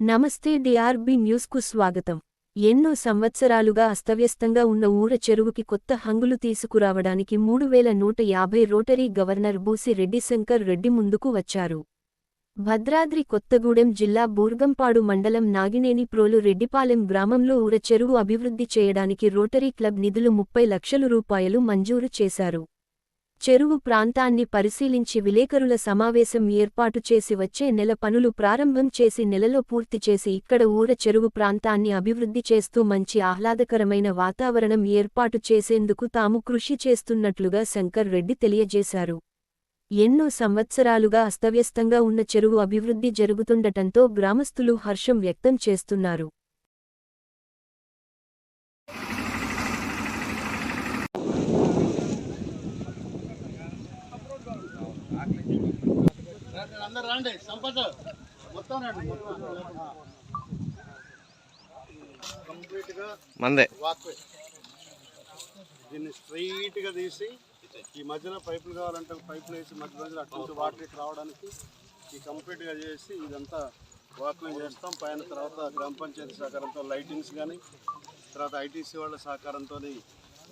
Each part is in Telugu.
నమస్తే డిఆర్బి న్యూస్కు స్వాగతం. ఎన్నో సంవత్సరాలుగా అస్తవ్యస్తంగా ఉన్న ఊర చెరువుకి కొత్త హంగులు తీసుకురావడానికి మూడు వేల నూట యాభై రోటరీ గవర్నర్ బూసి రెడ్డి శంకర్ రెడ్డి ముందుకు వచ్చారు. భద్రాద్రి కొత్తగూడెం జిల్లా బూర్గంపాడు మండలం నాగినేని ప్రోలు రెడ్డిపాలెం గ్రామంలో ఊర చెరువు అభివృద్ధి చేయడానికి రోటరీ క్లబ్ నిధులు ముప్పై లక్షల రూపాయలు మంజూరు చేశారు. చెరువు ప్రాంతాన్ని పరిశీలించి విలేకరుల సమావేశం ఏర్పాటు చేసి వచ్చే నెల పనులు ప్రారంభం చేసి నెలలో పూర్తి చేసి ఇక్కడ ఊర చెరువు ప్రాంతాన్ని అభివృద్ధి చేస్తూ మంచి ఆహ్లాదకరమైన వాతావరణం ఏర్పాటు చేసేందుకు తాము కృషి చేస్తున్నట్లుగా శంకర్ రెడ్డి తెలియజేశారు. ఎన్నో సంవత్సరాలుగా అస్తవ్యస్తంగా ఉన్న చెరువు అభివృద్ధి జరుగుతుండటంతో గ్రామస్తులు హర్షం వ్యక్తం చేస్తున్నారు. అందరు రండి సంపద. మొత్తం రండి కంప్లీట్గా మందే. వాక్వే. దీన్ని స్ట్రైట్గా తీసి ఈ మధ్యలో పైపులు కావాలంటే పైపులు వేసి మధ్య మధ్యలో అటు నుంచి వాటర్ ఇటు రావడానికి ఈ కంప్లీట్గా చేసి ఇదంతా వాక్వే చేస్తాం. పైన తర్వాత గ్రామ పంచాయతీ సహకారంతో లైటింగ్స్ కానీ తర్వాత ఐటీసీ వాళ్ళ సహకారంతో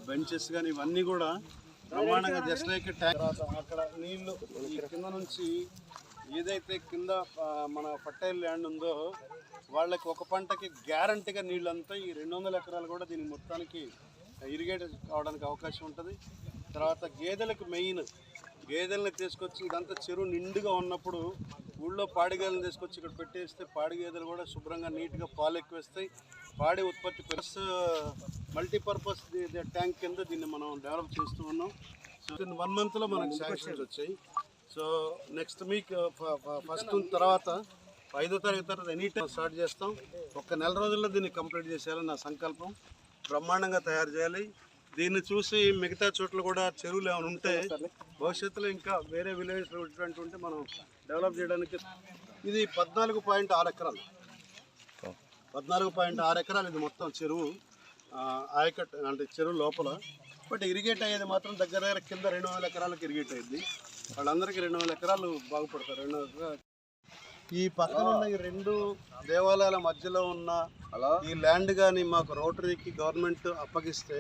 బెంచెస్ కానీ ఇవన్నీ కూడా ప్రమాణంగా జస్ట్ లైక్ ట్యాంక్. తర్వాత అక్కడ నీళ్ళు ఈ కింద నుంచి ఏదైతే కింద మన ఫర్టైల్ ల్యాండ్ ఉందో వాళ్ళకి ఒక పంటకి గ్యారంటీగా నీళ్ళంతా ఈ రెండు వందల ఎకరాలు కూడా దీని మొత్తానికి ఇరిగేట్ కావడానికి అవకాశం ఉంటుంది. తర్వాత గేదెలకు మెయిన్ గేదెలను తీసుకొచ్చి ఇదంతా చెరువు నిండుగా ఉన్నప్పుడు ఊళ్ళో పాడి గేదెలను తీసుకొచ్చి ఇక్కడ పెట్టేస్తే పాడి గేదెలు కూడా శుభ్రంగా నీట్గా పాలు ఎక్కువ వేస్తాయి పాడి ఉత్పత్తి ప్లస్ మల్టీపర్పస్ ట్యాంక్ కింద దీన్ని మనం డెవలప్ చేస్తూ ఉన్నాం. సో వన్ మంత్లో మనకు శాంక్షన్స్ వచ్చాయి. సో నెక్స్ట్ వీక్ ఫస్ట్ తర్వాత ఐదో తారీఖు తర్వాత ఎనీ టైం స్టార్ట్ చేస్తాం. ఒక నెల రోజుల్లో దీన్ని కంప్లీట్ చేసేయాలని నా సంకల్పం. బ్రహ్మాండంగా తయారు చేయాలి. దీన్ని చూసి మిగతా చోట్ల కూడా చెరువులు ఏమైనా ఉంటే భవిష్యత్తులో ఇంకా వేరే విలేజ్లో ఉన్నటువంటి ఉంటే మనం డెవలప్ చేయడానికి ఇది పద్నాలుగు పాయింట్ ఆరు ఎకరాలు. పద్నాలుగు పాయింట్ ఆరు ఎకరాలు ఇది మొత్తం చెరువు. ఆయకట్ అంటే చెరువు లోపల. బట్ ఇరిగేట్ అయ్యేది మాత్రం దగ్గర దగ్గర కింద రెండు వందల ఎకరాలకు ఇరిగేట్ అయ్యింది. వాళ్ళందరికీ రెండు వందల ఎకరాలు బాగుపడతారు. రెండు. ఈ పక్కన ఉన్న ఈ రెండు దేవాలయాల మధ్యలో ఉన్న ఈ ల్యాండ్ కానీ మాకు రోటరీకి గవర్నమెంట్ అప్పగిస్తే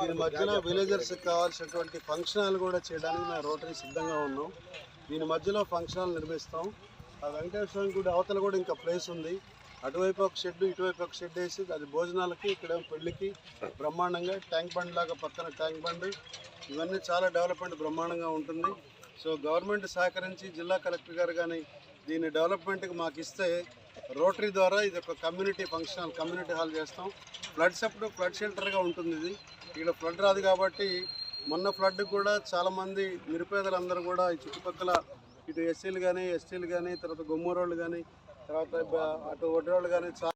దీని మధ్యలో విలేజర్స్ కావాల్సినటువంటి ఫంక్షన్ హాల్ కూడా చేయడానికి మేము రోటరీ సిద్ధంగా ఉన్నాం. దీని మధ్యలో ఫంక్షన్ హాల్ నిర్మిస్తాం. ఆ వెంకటేశ్వర గుడి అవతల కూడా ఇంకా ప్లేస్ ఉంది. అటువైపు ఒక షెడ్ ఇటువైపు ఒక షెడ్ వేసి అది భోజనాలకి ఇక్కడ పెళ్ళికి బ్రహ్మాండంగా ట్యాంక్ బండ్ లాగా పక్కన ట్యాంక్ బండ్. ఇవన్నీ చాలా డెవలప్మెంట్ బ్రహ్మాండంగా ఉంటుంది. సో గవర్నమెంట్ సహకరించి జిల్లా కలెక్టర్ గారు కానీ దీని డెవలప్మెంట్కి మాకు ఇస్తే రోటరీ ద్వారా ఇది ఒక community function hall community hall చేస్తాం. ఫ్లడ్స్ అప్పుడు ఫ్లడ్ షెల్టర్గా ఉంటుంది ఇది. ఇక్కడ ఫ్లడ్ రాదు కాబట్టి మొన్న ఫ్లడ్ కూడా చాలామంది నిరుపేదలందరూ కూడా ఈ చుట్టుపక్కల ఇటు ఎస్సీలు కానీ ఎస్టీలు కానీ తర్వాత గొమ్మూరోళ్ళు కానీ తర్వాత అటు అటు ఒడ్రోళ్ళు కానీ చాలా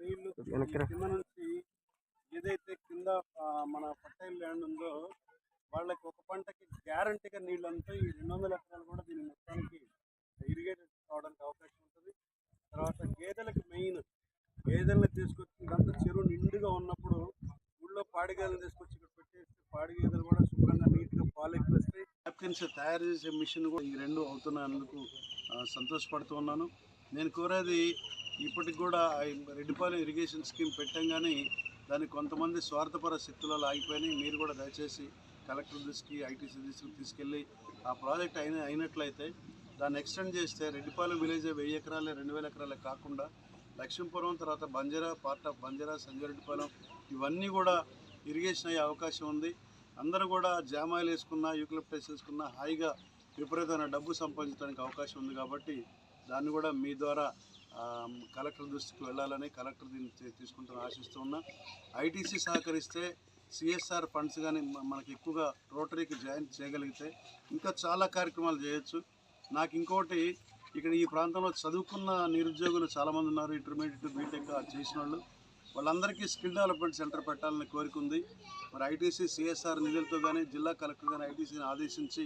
నీళ్ళు కింద నుంచి ఏదైతే కింద మన పట్టైల్ ల్యాండ్ ఉందో వాళ్ళకి ఒక పంటకి గ్యారంటీగా నీళ్ళంతా ఈ రెండు వందల ఎకరాలు కూడా దీని మొత్తానికి ఇరిగేటెడ్ కావడానికి అవకాశం ఉంటుంది. తర్వాత గేదెలకు మెయిన్ గేదెలను తీసుకొచ్చి ఇదంతా చెరువు నిండుగా ఉన్నప్పుడు ఊళ్ళో పాడి గేదెలను తీసుకొచ్చి ఇక్కడ పెట్టేస్తే పాడి గేదెలు కూడా శుభ్రంగా నీట్గా పాలు ఎక్కువ వస్తాయి నాప్కిన్స్ తయారు చేసే మిషన్ కూడా ఈ రెండు అవుతున్నందుకు సంతోషపడుతూ ఉన్నాను. నేను కోరేది ఇప్పటికి కూడా రెడ్డిపాలెం ఇరిగేషన్ స్కీమ్ పెట్టంగానే దాన్ని కొంతమంది స్వార్థపర శక్తులలో ఆగిపోయినాయి. మీరు కూడా దయచేసి కలెక్టర్ దృష్టికి ఐటీసీ దృష్టికి తీసుకెళ్ళి ఆ ప్రాజెక్ట్ అయిన అయినట్లయితే దాన్ని ఎక్స్టెండ్ చేస్తే రెడ్డిపాలెం విలేజ్ వెయ్యి ఎకరాలే రెండు వేల ఎకరాలే కాకుండా లక్ష్మీపురం తర్వాత బంజారా పార్ట్ ఆఫ్ బంజారా సంజరెడ్డిపాలెం ఇవన్నీ కూడా ఇరిగేషన్ అయ్యే అవకాశం ఉంది. అందరూ కూడా జామాయిలు వేసుకున్నా యూక్లిప్టస్ వేసుకున్నా హాయిగా విపరీతమైన డబ్బు సంపాదించడానికి అవకాశం ఉంది కాబట్టి దాన్ని కూడా మీ ద్వారా కలెక్టర్ దృష్టికి వెళ్ళాలని కలెక్టర్ దీన్ని తీసుకుంటున్న ఆశిస్తూ ఉన్నా. ఐటీసీ సహకరిస్తే సిఎస్ఆర్ ఫండ్స్ కానీ మనకి ఎక్కువగా రోటరీకి జాయిన్ చేయగలిగితే ఇంకా చాలా కార్యక్రమాలు చేయొచ్చు. నాకు ఇంకోటి ఇక్కడ ఈ ప్రాంతంలో చదువుకున్న నిరుద్యోగులు చాలామంది ఉన్నారు ఇంటర్మీడియట్ బీటెక్ చేసిన వాళ్ళు. వాళ్ళందరికీ స్కిల్ డెవలప్మెంట్ సెంటర్ పెట్టాలని కోరిక ఉంది. మరి ఐటీసీ సిఎస్ఆర్ నిధులతో కానీ జిల్లా కలెక్టర్ కానీ ఐటీసీని ఆదేశించి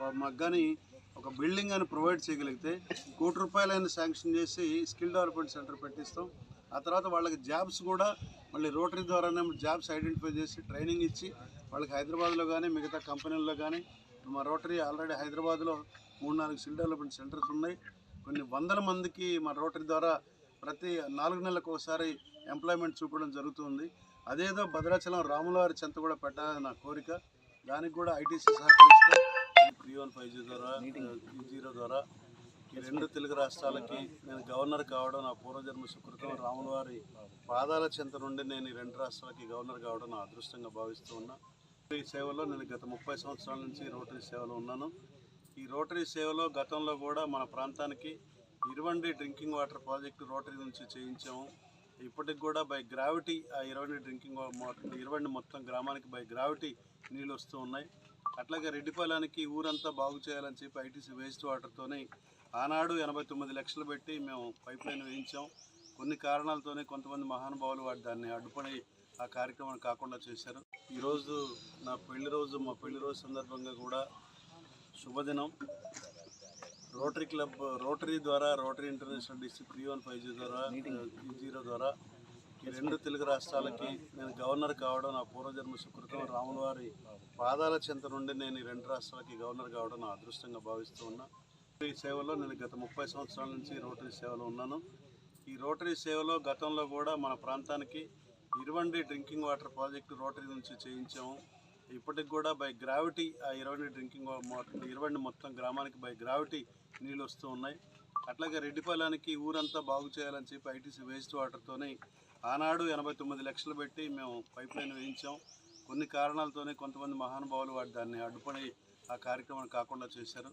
వా- ఒక బిల్డింగ్ అని ప్రొవైడ్ చేయగలిగితే కోటి రూపాయలైన శాంక్షన్ చేసి స్కిల్ డెవలప్మెంట్ సెంటర్ పెట్టిస్తాం. ఆ తర్వాత వాళ్ళకి జాబ్స్ కూడా మళ్ళీ రోటరీ ద్వారానే జాబ్స్ ఐడెంటిఫై చేసి ట్రైనింగ్ ఇచ్చి వాళ్ళకి హైదరాబాద్లో కానీ మిగతా కంపెనీల్లో కానీ మా రోటరీ ఆల్రెడీ హైదరాబాద్లో మూడు నాలుగు స్కిల్ డెవలప్మెంట్ సెంటర్స్ ఉన్నాయి. కొన్ని వందల మందికి మా రోటరీ ద్వారా ప్రతి నాలుగు నెలలకు ఒకసారి ఎంప్లాయ్మెంట్ చూపడం జరుగుతుంది. అదేదో భద్రాచలం రాములవారి చెంత కూడా పెట్టాలని నా కోరిక. దానికి కూడా ఐటీసీ సహకరిస్తే త్రీ వన్ ఫైవ్ జీ ద్వారా జీరో ద్వారా ఈ రెండు తెలుగు రాష్ట్రాలకి నేను గవర్నర్ కావడం నా పూర్వజన్మ సుకృతం. రాములవారి పాదాల చెంత నుండి నేను ఈ రెండు రాష్ట్రాలకి గవర్నర్ కావడం నా అదృష్టంగా భావిస్తూ ఉన్నా. ఈ సేవలో నేను గత ముప్పై సంవత్సరాల నుంచి రోటరీ సేవలో ఉన్నాను. ఈ రోటరీ సేవలో గతంలో కూడా మన ప్రాంతానికి ఇరవండి డ్రింకింగ్ వాటర్ ప్రాజెక్టు రోటరీ నుంచి చేయించాము. ఇప్పటికి కూడా బై గ్రావిటీ ఆ ఇరవై డ్రింకింగ్ వాటర్ మొత్తం గ్రామానికి బై గ్రావిటీ నీళ్ళు వస్తూ ఉన్నాయి. అట్లాగే రెడ్డిపాలెనికి ఊరంతా బాగు చేయాలని చెప్పి ఐటీసీ వేస్ట్ వాటర్తోనే ఆనాడు ఎనభై తొమ్మిది లక్షలు పెట్టి మేము పైప్ లైన్ వేయించాం. కొన్ని కారణాలతోనే కొంతమంది మహానుభావులు వాటి దాన్ని అడ్డుపడి ఆ కార్యక్రమాన్ని కాకుండా చేశారు. ఈరోజు నా పెళ్ళి రోజు మా పెళ్ళి రోజు సందర్భంగా కూడా శుభదినం. రోటరీ క్లబ్ రోటరీ ద్వారా Rotary International district three one five G ద్వారా జీరో ద్వారా ఈ రెండు తెలుగు రాష్ట్రాలకి నేను గవర్నర్ కావడం నా పూర్వజన్మ సుకృతం. రాములవారి పాదాల చెంత నుండి నేను ఈ రెండు రాష్ట్రాలకి గవర్నర్ కావడం నా అదృష్టంగా భావిస్తూ ఉన్నా. ఈ సేవలో నేను గత ముప్పై సంవత్సరాల నుంచి రోటరీ సేవలో ఉన్నాను. ఈ రోటరీ సేవలో గతంలో కూడా మన ప్రాంతానికి ఇరవండి డ్రింకింగ్ వాటర్ ప్రాజెక్టు రోటరీ నుంచి చేయించాము. ఇప్పటికి కూడా బై గ్రావిటీ ఆ ఇరవై డ్రింకింగ్ వాటర్ ఇరవై మొత్తం గ్రామానికి బై గ్రావిటీ నీళ్ళు వస్తూ ఉన్నాయి. అట్లాగే రెడ్డిపాలెనికి ఊరంతా బాగు చేయాలని చెప్పి ఐటీసీ వేస్ట్ వాటర్తోనే ఆనాడు ఎనభై తొమ్మిది లక్షలు పెట్టి మేము పైప్ లైన్ వేయించాం. కొన్ని కారణాలతోనే కొంతమంది మహానుభావులు వాటి దాన్ని అడ్డుపడి ఆ కార్యక్రమాన్ని కాకుండా చేశారు.